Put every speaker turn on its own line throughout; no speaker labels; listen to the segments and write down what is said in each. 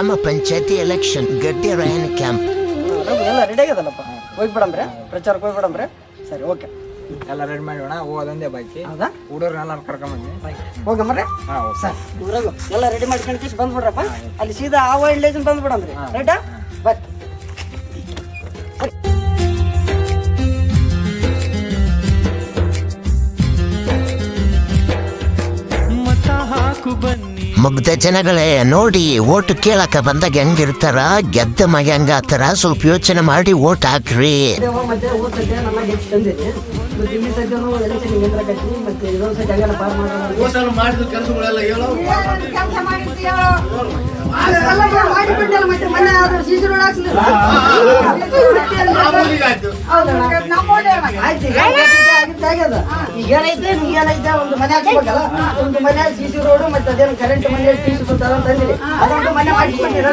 ಗ್ರಾಮ ಪಂಚಾಯತಿ ಎಲೆಕ್ಷನ್ ಗಟ್ಟಿ ರಾಯನ್ ಕ್ಯಾಂಪ್
ಎಲ್ಲ ರೆಡಿ ಆಗ್ಯದಲ್ಲಪ್ಪ ಹೋಗ್ಬಿಡಂಬ್ರೆ ಪ್ರಚಾರಕ್ಕೆ ಹೋಗ್ಬಿಡಂಬ್ರೆ. ಸರಿ ಓಕೆ.
ಎಲ್ಲ ರೆಡಿ ಮಾಡೋಣ ಅದೊಂದೇ ಬಾಕಿ.
ಹೌದಾ?
ಹುಡುಗರನ್ನೆಲ್ಲ ಕರ್ಕೊಂಬಂದಿ
ಹೋಗಂಬ್ರೆ
ಹಾಂ ಹೌದು
ಸರ್ ರಘು ಎಲ್ಲ ರೆಡಿ ಮಾಡ್ಕೊಂಡು ಕಿಸ್ ಬಂದ್ಬಿಡ್ರಪ್ಪ. ಅಲ್ಲಿ ಸೀದಾ ಆ ವೈಲ್ಡ್ ಲೈಸನ್ ಬಂದ್ಬಿಡಂಬ್ರಿ. ರೈಟಾ ಬಟ್
ಮುಗ್ಧ ಜನಗಳೇ, ನೋಡಿ, ಓಟ್ ಕೇಳಕ ಬಂದಾಗ ಹೆಂಗಿರ್ತಾರ? ಗೆದ್ದ ಮಗ ಆತರ ಸ್ವಲ್ಪ ಯೋಚನೆ ಮಾಡಿ ಓಟ್ ಹಾಕ್ರಿ.
ಆಯ್ತು ಆಗ್ಯದ. ಈಗ ಏನೈತೆ? ನೀ ಏನೈತೆ? ಒಂದು ಮನೆ ಹಾಕ್ಬೇಕಲ್ಲ ಒಂದು ಮನೆ ಸಿಸಿ ರೋಡ್ ಮತ್ತೆ ಅದೇನು ಕರೆಂಟ್ ಮನೆ ಪೀಸ್ ಸುತ್ತಾರ ತಂದಿರಿ ಅದೊಂದು ಮನೆ ಮಾಡಿಸ್ಕೊಂಡಿರ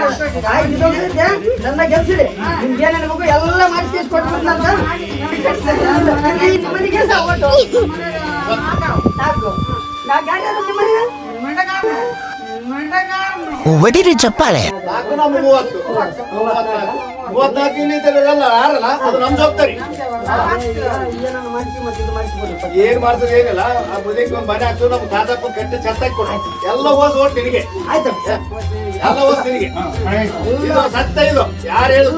ಆಯ್ತು ಇದೊಂದು ಸದ್ಯ ನನ್ನ ಗೆಲ್ಸಿರಿ ನಿಮ್ಗೆ ಏನೇನು ಬೇಕು ಎಲ್ಲ ನಿಮ್ಮನಿಗೆ ನಾಲ್ಕು ನಾಲ್ಕು ಯಾರ್ಯಾರು ನಿಮ್ಮನಿಗೆ
ಒಡಿರಿ ಚಪ್ಪಾಳೆ
ಮೂವತ್ತು. ಏನ್ ಮಾಡ್ತದೆ ಏನಿಲ್ಲ, ಆ ಬದಿಗೆ ಒಂದು ಮನೆ ಹಾಕ್ಸು ಎಲ್ಲ ಓಸ್ ಓಟ್ ನಿನಗೆ. ಎಲ್ಲ ಇದು ಯಾರು ಹೇಳು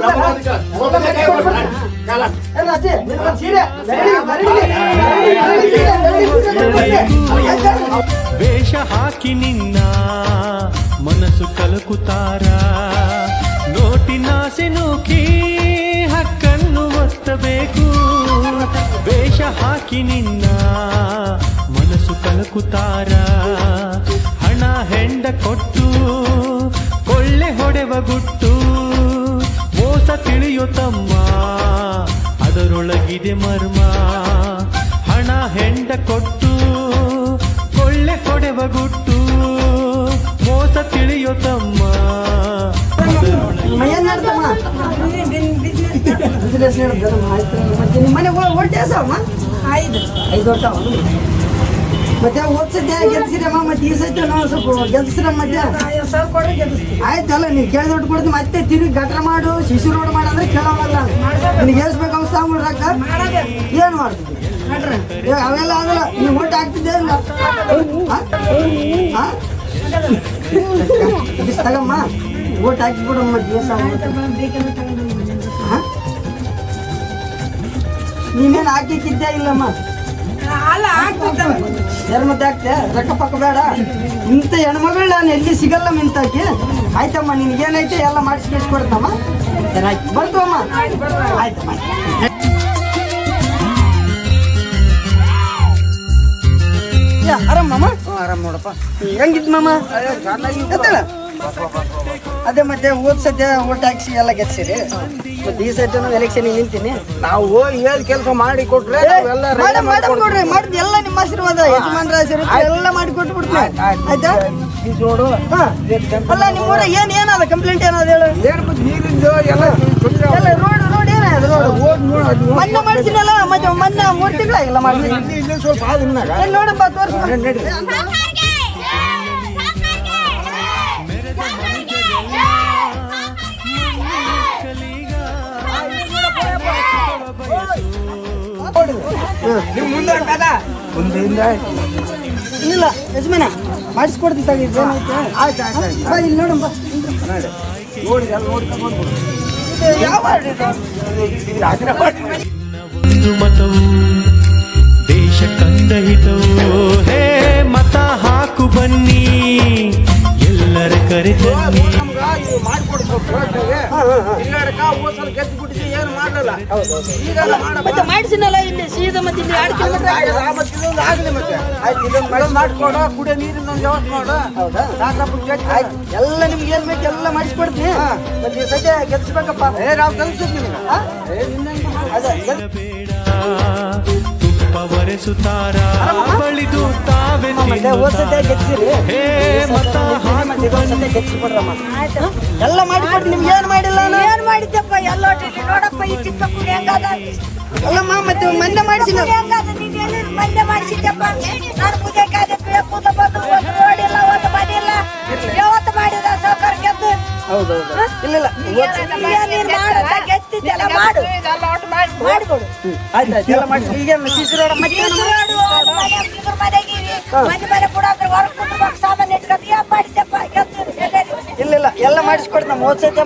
ವೇಷ ಹಾಕಿ ನಿನ್ನ ಮನಸ್ಸು ಕಲಕುತ್ತಾರ. ನೋಟಿನಾಸೆ ನೂಕಿ ಹಕ್ಕನ್ನು ಒತ್ತಬೇಕು. ವೇಷ ಹಾಕಿ ನಿನ್ನ ಮನಸ್ಸು ಕಲಕುತ್ತಾರ ಹಣ ಹೆಂಡ ಕೊಟ್ಟು, ಕೊಳ್ಳೆ ಹೊಡೆವ ಗುಟ್ಟು. ಮೋಸ ತಿಳಿಯೋ ತಮ್ಮ, ಅದರೊಳಗಿದೆ ಮರ್ಮ. ಹಣ ಹೆಂಡ ಕೊಟ್ಟು, ಕೊಳ್ಳೆ ಹೊಡೆವ ಗುಟ್ಟು. ಮೋಸ ತಿಳಿಯೋ ತಮ್ಮ
ಏನ್ ನಡ್ದಮ್ಮ? ಬಿಸ್ನೆಸ್ ನಡ್ದಮ್ಮ, ಆಯ್ತು. ಮತ್ತೆ ನಿಮ್ಮ ಮನೆ ಓ- ಓಟ್ ಎಸವಮ್ಮ? ಐದು ವರ್ಷ. ಮತ್ತೆ ಓದ್ಸತ್ತೆ ಗೆಲ್ಸಿರಮ್ಮ ಮತ್ತೆ ಈ ಸತಿ ನಾವು ಸ್ವಲ್ಪ ಗೆಲ್ಸಿರಮ್ಮ ಮತ್ತೆ ಆಯ್ತಲ್ಲ ನೀವು ಕೇಳಿದ ಒಟ್ಟು ಕೊಡ್ತೀನಿ ಮತ್ತೆ ತಿರುಗಿ ಗಟ್ರ ಮಾಡು ಶಿಶು ರೋಡ್ ಮಾಡಂದ್ರೆ ಕೇಳೋವಲ್ಲ ನಿನಗೆ ಏಸ್ಬೇಕು ಅವಸ್ಥೆ ರೊಕ್ಕ ಏನ್ ಮಾಡ್ತಿದ್ದಿ ಅವೆಲ್ಲ ಆಗಲ್ಲ ನೀವು ಓಟ್ ಹಾಕ್ತಿದ್ದೆ? ತಗಮ್ಮ ಓಟ್ ಹಾಕಿಬಿಡಮ್ಮ ದಿವಸ ನೀನೇನು ಹಾಕಿಕ್ಕಿದ್ದೆ ಇಲ್ಲಮ್ಮ? ಯಾರು ಮತ್ತೆ ಹಾಕ್ತೆ? ರೊಕ್ಕ ಪಕ್ಕ ಬೇಡ. ಇಂಥ ಹೆಣ್ಮಗಳು ನಾನು ಎಲ್ಲಿ ಸಿಗಲ್ಲಮ್ಮ ಇಂತಾಕಿ ಆಯ್ತಮ್ಮ ನಿನಗೇನೈತೆ ಎಲ್ಲ ಮಾಡಿಸಿ ಕೊಡ್ತಮ್ಮ ಆಯ್ತು ಬರ್ತು ಅಮ್ಮ ಆಯ್ತಮ್ಮ ಆರಾಮಮ್ಮ
ಆರಾಮ್ ನೋಡಪ್ಪ.
ಹೆಂಗಿದ್ ಮಾಮ? ಎತ್ತಳ ಅದೇ ಮತ್ತೆ ಹೋದ್ ಸದ್ಯ ಓಟ್ ಹಾಕ್ಸಿ ಎಲ್ಲ ಗೆಲ್ಸಿರಿ ಮತ್ತೆ ಈ ಸದ್ಯ ಎಲೆಕ್ಷನ್ ನಿಂತೀನಿ.
ನಾವು ಹೋಗಿ ಹೇಳಿ ಕೆಲಸ ಮಾಡಿ ಕೊಟ್ರೆ ಎಲ್ಲ ready
ಮೇಡಮ್
ಮಾಡಿ
ಮೇಡಮ್ ನೋಡ್ರಿ ಮಾಡಿದ್ ಎಲ್ಲ ನಿಮ್ಮ ಆಶೀರ್ವಾದ ಯಜಮಾನ್ರ ಆಶೀರ್ವಾದ ಎಲ್ಲ ಮಾಡಿ ಕೊಟ್ಟು ಬಿಡ್ತೀನಿ ಆಯ್ತಾ.
ಈ ನೋಡು.
ಅಲ್ಲ ನಿಮ್ಮೂರ ಏನ್ ಏನದ ಕಂಪ್ಲೇಂಟ್ ಏನಾದ ಹೇಳು?
ನೀರಿಂದು ಎಲ್ಲ
ಎಲ್ಲ ರೋಡ್ ರೋಡ್ ಏನದ ರೋಡ್
ನೋಡು. ನೋಡಿ
ಮೊನ್ನೆ ಮಾಡಿಸಿನಲ್ಲ ಮತ್ತೆ ಮೊನ್ನೆ ಮೂರ್ತಿಗಳ ಎಲ್ಲ ಮಾಡ್ತೀನಿ
ಇಲ್ಲಿ.
ಏನ್ ನೋಡಪ್ಪ ತೋರ್ಸು.
ನಿಮ್ ಮುಂದೆ ಮುಂದೆಯಿಂದ
ಇಲ್ಲ ಯಜಮಾನ. ಮಾಡಿಸ್ಕೊಡ್ತೀನಿ ತಗಿ ಏನೈತೆ?
ಆಯ್ತು ಆಯ್ತು ಆಯ್ತು
ಬಾ ಇಲ್ಲಿ ನೋಡಮ್ಮ
ನೋಡಿ ನೋಡಿ ಎಲ್ಲ ನೋಡ್ಕೊಂಡು
ಯಾವ ವಾರ್ಡ್ ಇದು?
ಇದು
ಒಂದು ಮತವು ದೇಶ ಕಂಡ ಹೇ ಮತ ಹಾಕು ಬನ್ನಿ ಎಲ್ಲರ ಕರೆತನ್ನಿ.
ನಮ್ಗ ಇದು ಮಾಡ್ಕೊಡು ಸ್ವಲ್ಪ ವ್ಯವಸ್ಥೆಗೆ. ಇಲ್ಲಾಡಕ ಹೋದ್ ಸಲ ಗೆದ್ದು ಬಿಟ್ಟಿದ್ದೆ, ಏನು ಮಾಡಲ್ಲ ಈಗೆಲ್ಲ.
ಮತ್ತೆ ಇಲ್ಲಿ ಸೀದಾ ಇಲ್ಲಿ ಎರಡು ಕಿಲೋಮೀಟರ್
ಆಗಲ್ಲ, ಮತ್ತೆ. ಆಯ್ತು, ಇದೊಂದು ಮಾಡ್ಕೊಡು, ಕುಡಿಯೋ ನೀರಿನ ಒಂದು ವ್ಯವಸ್ಥೆ ಮಾಡು.
ಆಯ್ತು ಎಲ್ಲ ನಿಮ್ಗೆ ಏನ್ ಬೇಕು ಎಲ್ಲ ಮಾಡಿಸ್ಕೊಡ್ತೀನಿ ಮತ್ತೆ ಸದ್ಯ ಗೆಲ್ಸ್ಬೇಕಪ್ಪ
ಏ, ನಾವು ನಿನ್ನಂಗೆ
ಅದೇ
ಒರೆಸುತ್ತಾರ ಬಳಿದು ತಾವೆ ಹೇ ಮತ.
ಎಲ್ಲ ಮಾಡಿಕೊಟ್ಟು ನಿಮ್ಗೆ ಏನ್ ಮಾಡಿಲ್ಲ ನಾನು?
ಏನ್ ಮಾಡಿದ್ದಪ್ಪ ಎಲ್ಲ ನೋಡಪ್ಪ ಈ ಚಿಕ್ಕ ಕುಡಿ ಹೆಂಗದ
ಅಲ್ಲಮ್ಮ ಮತ್ತೆ ಮಂದೆ ಮಾಡಿಸಿ
ಹೆಂಗದ? ನೀನ್ ಮಂಡ್ಯ ಮಾಡಿಸಿದ್ದಪ್ಪ ನಾನು ಪೂಜೆ ಕಾದೆ ಕೂದ ಬಂದು ಇಲ್ಲ ಒಂದು ಮನೆ
ಹೌದೌದು. ಇಲ್ಲ ಇಲ್ಲ.
ಮಾಡು ಮಾಡಿಕೊಡು
ಎಲ್ಲ ಮಾಡಿ. ಈಗ ಸಿಸಿ ರೋಡ್ ಮತ್ತೆ. ಇಲ್ಲ ಇಲ್ಲ ಎಲ್ಲ ಮಾಡಿಸ್ಕೊಡ್ತ ನಮ್ಮ ಹೋದ್ ಸತಿ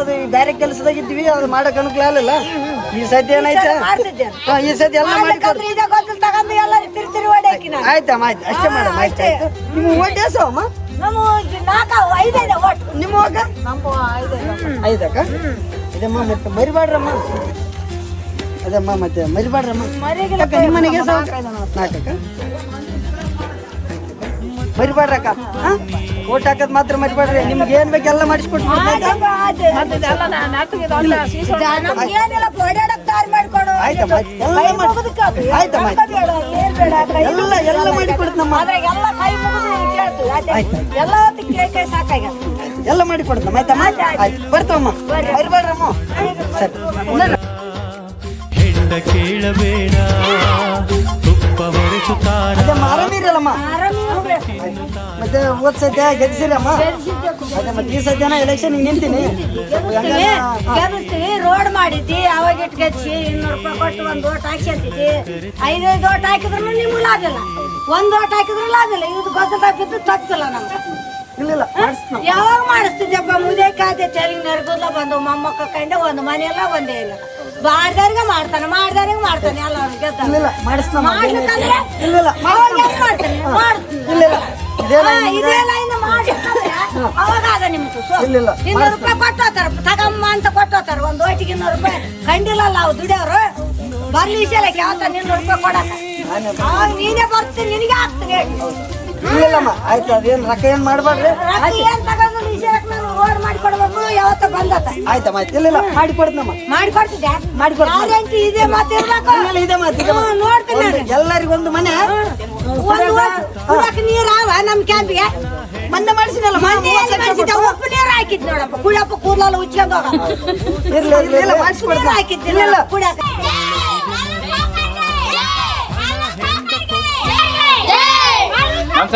ಅದು ಬೇರೆ ಕೆಲಸದಾಗ ಇದ್ವಿ ಅದು ಮಾಡಕ್ ಅನುಕೂಲ ಆಗಲಿಲ್ಲ. ಈ ಸತಿ ಏನೈತೆ ಈ ಸತಿ ಎಲ್ಲ ಮಾಡಿ
ಮಾಡ್ಲಿಕ್ಕಂದ್ರೆ ಗೊತ್ತಿಲ್ಲ ತಗೊಂಡು ಎಲ್ಲರೂ ತಿರು ತಿರು ಹೊಡ್ಯಾಕಿ ನಾನು.
ಆಯ್ತಮ್ಮ ಆಯ್ತು. ಅಷ್ಟೇ ಮಾಡಮ್ಮ ಆಯ್ತು ಆಯ್ತು. ನಿಮ್ಮ ಓಟ್ ಎಸು ಅಮ್ಮ
ನಮ್ಮ ನಾಲ್ಕು ಐದೈದೆ ಒಟ್ಟು
ನಿಮ್ಮ ಹೋಗ
ನಮ್ಮ
ಐದಕ್ಕ ಇದಮ್ಮ ಮತ್ತೆ ಮರಿಬಾಡ್ರಮ್ಮ ಅದಮ್ಮ ಮತ್ತೆ ಮರಿಬಾಡ್ರಮ್ಮ ನಿಮ್ಮ ಮನೆಗೆ? ನಾಲ್ಕಕ್ಕ? ಮರಿಬಾಡ್ರಕ್ಕ ಹಾ? ಓಟ್ ಹಾಕದ್ ಮಾತ್ರ ಮರಿಬಾಡ್ರಿ ನಿಮ್ಗೆ ಏನ್ ಬೇಕು ಎಲ್ಲ. ಎಲ್ಲ ಎಲ್ಲ ಆಯ್ತಮ್ಮ? ಆಯ್ತು ಬರ್ತಮ್ಮ ಮರಿಬಾಡ್ರಮ್ಮ ಸರಿ.
ಹೆಂಡ ಕೇಳಬೇಡ.
ಮತ್ತೆ ಹೋದ್ ಸದ್ಯ ಗೆದ್ಸಿರಮ್ಮ ಅದೇ ಮತ್ತೆ ಈ ಸದ್ಯನ ಎಲೆಕ್ಷನ್ ನಿಂತೀನಿ.
ಗೆಲ್ಲಿಸ್ತೀವಿ ರೋಡ್ ಮಾಡಿದ್ದಿ ಅವಾಗ ಇಟ್ಟು ಗೆದ್ಸಿ ಇನ್ನೂರು ರೂಪಾಯಿ ಕೊಟ್ಟು ಒಂದು ಓಟ್ ಹಾಕ್ಸಂತಿದ್ದಿ ಐದೈದು ಓಟ್ ಹಾಕಿದ್ರು ನಿಮ್ಗೆ ಲಾಭ ಇಲ್ಲ. ಒಂದ್ ಓಟ್ ಹಾಕಿದ್ರು ಲಾಭ ಇಲ್ಲ. ಇದು ಗೊತ್ತ ಬಿದ್ದು ತಪ್ಪಿಲ್ಲ ನಮ್ಗೆ.
ಇಲ್ಲ ಇಲ್ಲ ಮಾಡಿಸ್ತೀನಿ
ಯಾವಾಗ ಮಾಡಿಸ್ತಿದ್ದೆಪ್ಪ ಮುದೇ ಕಾದೆ ತೆಲಿಗೆ ನೆರಗುದ್ಲ ಬಂದು ಮೊಮ್ಮಕ್ಕ ಕಂಡೆ ಒಂದು ಮನೆ ಇಲ್ಲ ಒಂದೇ ಇಲ್ಲ. ಮಾಡ್ದವ್ರಿಗೆ ಮಾಡ್ತಾನೆ ಮಾಡ್ದವ್ರಿಗೆ ಮಾಡ್ತಾನೆ
ಇಲ್ಲ ಇಲ್ಲ
ಮಾಡ್ಲಿಕ್ಕಂದ್ರೆ
ಇಲ್ಲ
ಮಾಡ್ತಾನೆ ಮಾಡ್ತೀನಿ.
ಇದೇ
ಲೈನ್ ಮಾಡಿರ್ತಂದ್ರೆ ಅವಾಗ ಅದ ನಿಮ್ದು
ಇಲ್ಲ, ಇಲ್ಲ.
ಇನ್ನೂರು ರೂಪಾಯಿ ಕೊಟ್ಟೋತಾರ ತಗಮ್ಮ ಅಂತ ಕೊಟ್ಟೋತಾರ ಒಂದ್ ಓಟಿಗೆ ಇನ್ನೂರು ರೂಪಾಯಿ. ಕಂಡಿಲ್ಲಲ್ಲ ಅವು ದುಡಿಯೋರು. ಬರ್ಲಿ ಇಸಲಕ್ಕೆ ಸಲ ಯಾವತ್ತ ಇನ್ನೂರು ರೂಪಾಯಿ ಕೊಡಕ ಅವಾಗ ನೀನೇ ಬರ್ತೀನಿ ನಿನಗೆ
ಆಗ್ತೀನಿ ಇಲ್ಲಮ್ಮ ಆಯ್ತು ಅದೇನು ರೊಕ್ಕ ಏನು ಮಾಡಬೇಡ್ರಿ
ರೊಕ್ಕ ಏನ್ ತಗೊಂಡು ಯಾವತ್ತ ಬಂದತ
ಆಯ್ತಮ್ಮ ಆಯ್ತು ಇಲ್ಲ ಇಲ್ಲ ಮಾಡಿ ಕೊಡ್ತಮ್ಮ
ಮಾಡಿಕೊಡ್ತಿದ್ದೆ
ಮಾಡಿಕೊಡ್ತೀನಿ.
ಯಾರಂತ ಇದೆ ಮಾತಿರ್ಬೇಕು
ಇಲ್ಲ ಇದೆ ಮಾತು ಇದೆ ಮಾತು.
ನೋಡ್ತೀನಿ
ಒಂದು- ಎಲ್ಲರಿಗೂ ಒಂದು ಮನೆ.
ಒಂದು ಕುಡಕ್ ನೀರಾವ ನಮ್ ಕ್ಯಾಂಪಿಗೆ
ಮೊನ್ನೆ ಮಾಡಿಸಿನಲ್ಲ
ಉಪ್ಪು ನೀರ್ ಹಾಕಿದ್ ನೋಡಪ್ಪ. ಕುಡಿಯಪ್ಪ ಕೂದಲೆಲ್ಲ ಉಚ್ಕೊಂಡ್ ಹೋಗ.
ಇರ್ಲಿ ಇರ್ಲಿ ಇಲ್ಲ ಮಾಡಿಸ್ಕೊಡ್ತೀನಿ ಇಲ್ಲ
ಹಾಕಿದ್ದಿಲ್ಲ.
ಇಲ್ಲ
ಕುಡಿಯಕ
ಮೋಸ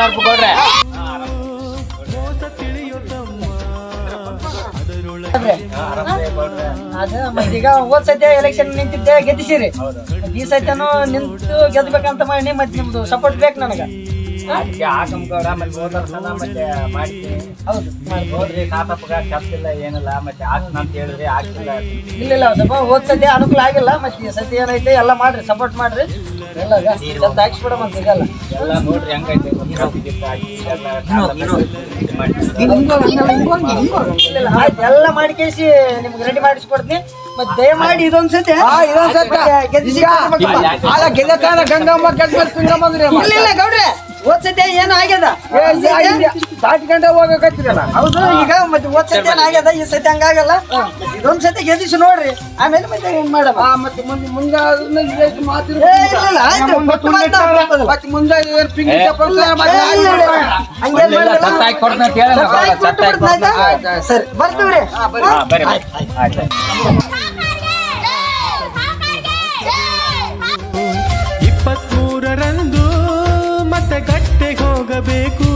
ಅದು ಅದ ಈಗ ಹೋದ್ ಸದ್ಯ ಎಲೆಕ್ಷನ್ ನಿಂತಿದ್ದೆ ಗೆದ್ದಿಸಿರಿ. ಈ ಸತ್ಯನು ನಿಂತು ಗೆದ್ಬೇಕಂತ ಮಾಡಿ ಮತ್ತೆ ನಿಮ್ದು ಸಪೋರ್ಟ್ ಬೇಕು ನನಗೆ.
ಹಾಕಮ್ಗೌಡ ಮತ್ತೆ ಹೋದ ಸಲ ಮತ್ತೆ ಮಾಡ್ತೀನಿ
ಹೌದು.
ನೋಡ್ರಿ ಕಾತಪ್ಪಗ ಕೆಪ್ತಿಲ್ಲ ಏನಿಲ್ಲ ಮತ್ತೆ ಹಾಕ್ನ ಅಂತ ಹೇಳಿದ್ರಿ ಆಗ್ತಿಲ್ಲ
ಇಲ್ಲ ಇಲ್ಲ ಸ್ವಲ್ಪ ಹೋದ್ ಸದ್ಯ ಅನುಕೂಲ ಆಗಿಲ್ಲ ಮತ್ತೆ ಈ ಸತಿ ಏನೈತೆ ಎಲ್ಲ ಮಾಡ್ರಿ ಸಪೋರ್ಟ್ ಮಾಡ್ರಿ. ಎಲ್ಲ ಸ್ವಲ್ಪ ಹಾಕ್ಸ್ಬಿಡ ಮತ್ತೆ ಈಗಲ್ಲ
ಎಲ್ಲ ನೋಡ್ರಿ ಹೆಂಗೈತೆ ಕಬ್ಬು ಗಿಬ್ಬು ಹಾಕಿ ಎಲ್ಲ ಕಾತಪ್ಪ ಇದು ಮಾಡಿ.
ಇಲ್ಲ, ಇಲ್ಲ, ಆಯ್ತು ಎಲ್ಲ ಮಾಡಿ ಕೇಸಿ ನಿಮ್ಗೆ ರೆಡಿ ಮಾಡಿಸ್ಕೊಡ್ತೀನಿ ಮತ್ತೆ ದಯಮಾಡಿ ಇದೊಂದ್ ಸತಿ ಗೆದ್ದಿಸಿ ಕೊಡ್ಬೇಕಪ್ಪ.
ಗಂಗಮ್ಮ ಗೆದ್ಮೇಲೆ ಪಿಂಗಮ್ಮ ಅಂದ್ರೆ
ಇಲ್ಲ ಇಲ್ಲ ಗೌಡ್ರೆ. ಹೋದ್ ಸತಿ ಏನು ಆಗ್ಯದ? ಗಂಟೆ
ದಾಟ್ಕೊಂಡೆ ಹೋಗಕತ್ತಿರಲ್ಲ
ಹೌದು ಈಗ ಮತ್ತೆ ಹೋದ್ ಸತಿ ಏನ್ ಆಗ್ಯದ? ಈ ಸತಿ ಹಂಗಾಗಲ್ಲ. ಇದೊಂದ್ ಸತಿ ಗೆದಿಸಿ ನೋಡ್ರಿ. ಆಮೇಲೆ ಮತ್ತೆ ಏನ್
ಆ, ಮತ್ತೆ ಮುಂದೆ ಮುಂದೆ ಅದನ್ನ ಮುಂದೆ ಮಾತಿರು
ಏ,
ಹೋಗಬೇಕು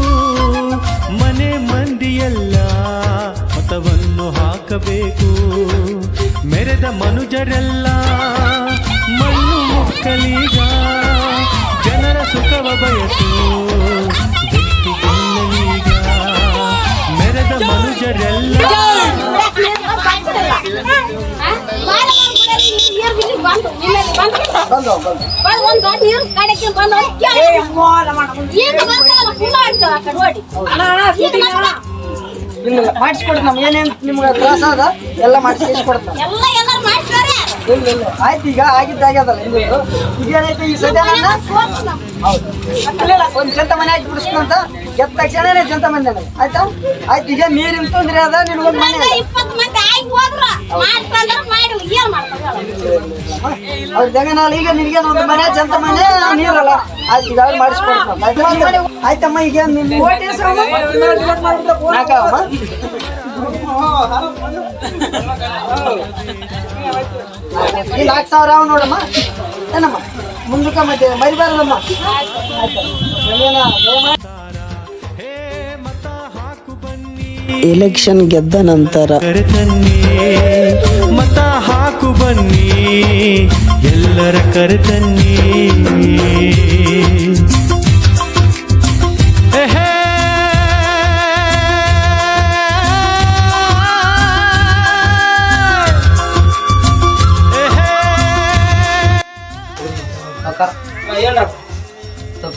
ಮನೆ ಮಂದಿಯೆಲ್ಲ ಮತವನ್ನು ಹಾಕಬೇಕು. ಮೆರೆದ ಮನುಜರೆಲ್ಲ
ಮಾಡಿಸ್ಕೊಡ್ತೀನಿ ನಮ್ಗೆ ಏನೇನ್ ನಿಮ್ಗೆ ತ್ರಾಸ ಅದ ಎಲ್ಲ ಮಾಡಿಸಿ ಕೊಡ್ತಾನೆ
ಎಲ್ಲ ಎಲ್ಲರೂ ಮಾಡ್ತಾರೆ
ಇಲ್ಲ ಇಲ್ಲ ಆಯ್ತು ಈಗ ಆಗಿದ್ದಾಗ್ಯದಲ್ಲ ಈ ಸದ್ಯ ಇಲ್ಲ ಒಂದು ಜಂತ ಮನೆ ಹಾಕಿ ಬಿಡಿಸ್ಕೊಂತ ಗೆದ್ದ ತಕ್ಷಣನೇ ಜಂತ ಮನೆ ಆಯ್ತಾ? ಆಯ್ತು ಈಗ ನೀರಿನ ತೊಂದ್ರೆ ಅದ ನಿನ್ಗೊಂದು ಮನೆ
ಆಗಿ
ಈಗ ನಿನಗೆ ಒಂದು ಮನೆ ಜಂತ ಮನೆ ನೀರಲ್ಲ. ಆಯ್ತು ಈಗ ಮಾಡಿಸ್ಕೊಡ್ತಾನೆ ಆಯ್ತಮ್ಮ ಈಗ ನಿಮ್ಮ ನಾಲ್ಕು ಸಾವಿರ ಅವ ನೋಡಮ್ಮ. ಏನಮ್ಮ? ಮುಂದಕ್ಕೆ ಮತ್ತೆ ಮರಿಬಾರದಮ್ಮ. ಆಯ್ತು ಹೇ ಮತ ಹಾಕು ಬನ್ನಿ ಎಲೆಕ್ಷನ್ ಗೆದ್ದ ನಂತರ.
ಕರೆತನ್ನಿ ಮತ ಹಾಕು ಬನ್ನಿ ಎಲ್ಲರ ಕರೆತನ್ನಿ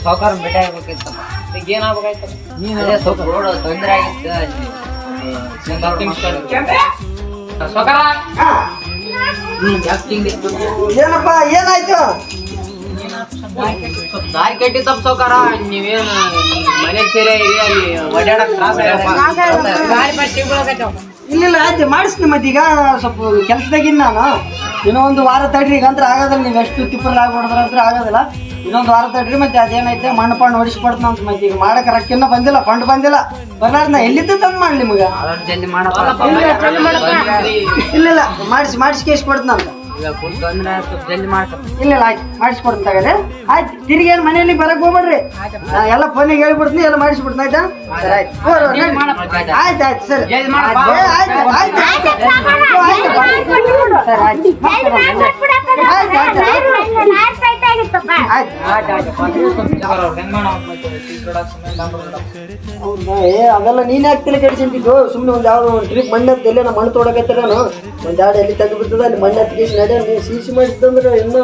ಸಾವುಕಾರ ಭೇಟಿ ಆಗ್ಬೇಕಿತ್ತು. ಈಗ ಏನಾಗ್ಬೇಕಾಯ್ತು? ಅದೇ ಸ್ವಲ್ಪ ರೋಡ್ ತೊಂದರೆ ಆಗಿತ್ತು. ಸಾವುಕಾರ.
ಏನಪ್ಪ ಏನಾಯ್ತು?
ದಾರಿ ಸಾವುಕಾರ. ನೀವೇನು ಮನೆ ಸೇರಿ ಅಲ್ಲಿ ಓಡಾಡಕ್ ತ್ರಾಸ
ಇಲ್ಲ. ಆಯ್ತು ಮಾಡಿಸ್ತೀನಿ ಮತ್ತೆ ಈಗ. ಸ್ವಲ್ಪ ಕೆಲ್ಸದಾಗಿನ್ ನಾನು. ಇನ್ನೂ ಒಂದು ವಾರ ತಡ್ರಿ ಈಗ ಅಂದ್ರೆ ಆಗೋದಿಲ್ಲ ನೀವು ಎಷ್ಟು ತಿಪ್ಪರ್ ಆಗ್ಬಾರ್ದ್ರ ಅಂದ್ರೆ ಆಗೋದಿಲ್ಲ ಇನ್ನೊಂದು ವಾರ ತಡ್ರಿ ಮತ್ತೆ ಅದೇನೈತೆ ಮಣ್ಣು ಪಣ್ಣು ಹೊಡಿಸ್ಕೊಡ್ತೀನಿ ಅಂತ ಮತ್ತೆ ಈಗ ಮಾಡಕ್ಕೆ ರೊಕ್ಕಿನ್ನ ಬಂದಿಲ್ಲ ಫಂಡ್ ಬಂದಿಲ್ಲ. ಬರ್ಲಾರ್ದ ನಾ ಎಲ್ಲಿದ್ದು ತಂದು ಮಾಡ್ಲಿ ನಿಮಗೆ?
ಜಲ್ದಿ
ಇಲ್ಲ ಇಲ್ಲ ಮಾಡಿಸಿ ಮಾಡಿಸಿ ಕೇಸ್ ಕೊಡ್ತೀನಿ ಅಂತ ಇಲ್ಲ ಇಲ್ಲ ಆಯ್ತು ಮಾಡಿಸ್ಕೊಡ್ತೀನಿ ತಗದೆ ಆಯ್ತು ತಿರುಗಿ ಏನು ಮನೆಯಲ್ಲಿ ಬರಕ್ ಹೋಗ್ಬೇಡ್ರಿ. ನಾ ಎಲ್ಲ ಫೋನಿಗೆ ಹೇಳ್ಬಿಡ್ತೀನಿ ಎಲ್ಲ ಮಾಡಿಸ್ಬಿಡ್ತೀನಿ ಆಯ್ತಾ? ಸರಿ ಆಯ್ತು. ಆಯ್ತು ಆಯ್ತು. ಸರಿ. ಆಯ್ತು ಆಯ್ತು ಆಯ್ತು ಆಯ್ತು ಆಯ್ತು ಆಯ್ತು ಹೌದಾ? ಏ ಅದೆಲ್ಲ ನೀನ್ ಯಾಕೆ ತಲೆ ಕೆಡಿಸಿದ್ದು ಸುಮ್ಮನೆ ಒಂದು ಯಾವ ಒಂದು ಟ್ರಿಪ್ ಮಣ್ಣು ಹತ್ತಿ ಎಲ್ಲೇ ಮಣ್ಣು ತೊಡಕತ್ತಿರೇನು ಒಂದು ಎರಡು ಎಲ್ಲಿ ತೆಗ್ದು ಬಿಡ್ತದ, ಅಲ್ಲಿ ಮಣ್ಣು ಹತ್ತಿ ನಡೆ ನೀವು ಸೀಸಿ ಮಾಡಿದ್ದಂದ್ರೆ ಇನ್ನೂ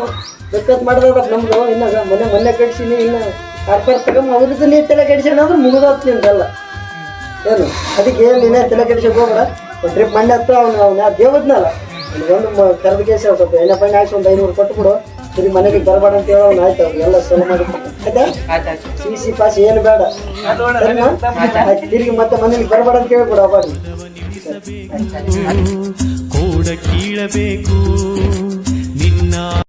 ಬೆಕ್ಕತ್ ಮಾಡ್ದದ ನಮ್ದು. ಇನ್ನ ಮನೆ ಮನೆ ಕಡಿಸಿನಿ, ಇನ್ನು ಕರ್ಕರ್ ತಗೊಂಡು ಅದ್ರದ್ದು ನೀ ತಲೆ ಕೆಡಿಸಿ ಅಂದ್ರೆ ಮುಗಿದೋತ್ ನಿಂದಲ್ಲ. ಏನು? ಅದಕ್ಕೆ ಏನು ನೀನೇ ತಲೆ ಕೆಡಿಸಕ್ಕೆ ಹೋಗ್ಬೇಡ. ಒಂದು ಟ್ರಿಪ್ ಮಣ್ಣು ಹತ್ತು ಅವ್ನು ಅವ್ನ ದೇವದ್ನಲ್ಲ? ಒಂದು ಕರೆದ ಕೇಸಿ ಸ್ವಲ್ಪ ಎಣ್ಣೆ ಪಣ್ಣೆ ಹಾಕ್ಸಿ ಒಂದು ಐನೂರು ಕೊಟ್ಟು ಬಿಡು ತಿರುಗಿ ಮನೆಗೆ ಬರಬೇಡ ಅಂತ ಹೇಳೋ ಆಯ್ತು ಅವ್ರು ಎಲ್ಲ ಸಲ ಮಾಡಿ ಆಯ್ತಾ? ಸಿ ಸಿ ಪಾಸ್ ಏನು ಬೇಡ. ತಿರುಗಿ ಮತ್ತೆ ಮನೇಲಿ ಬರಬೇಡ ಅಂತ ಹೇಳ್ಬಿಡು ಅವಾಗ.
ಕೂಡ ಕೀಳಬೇಕು.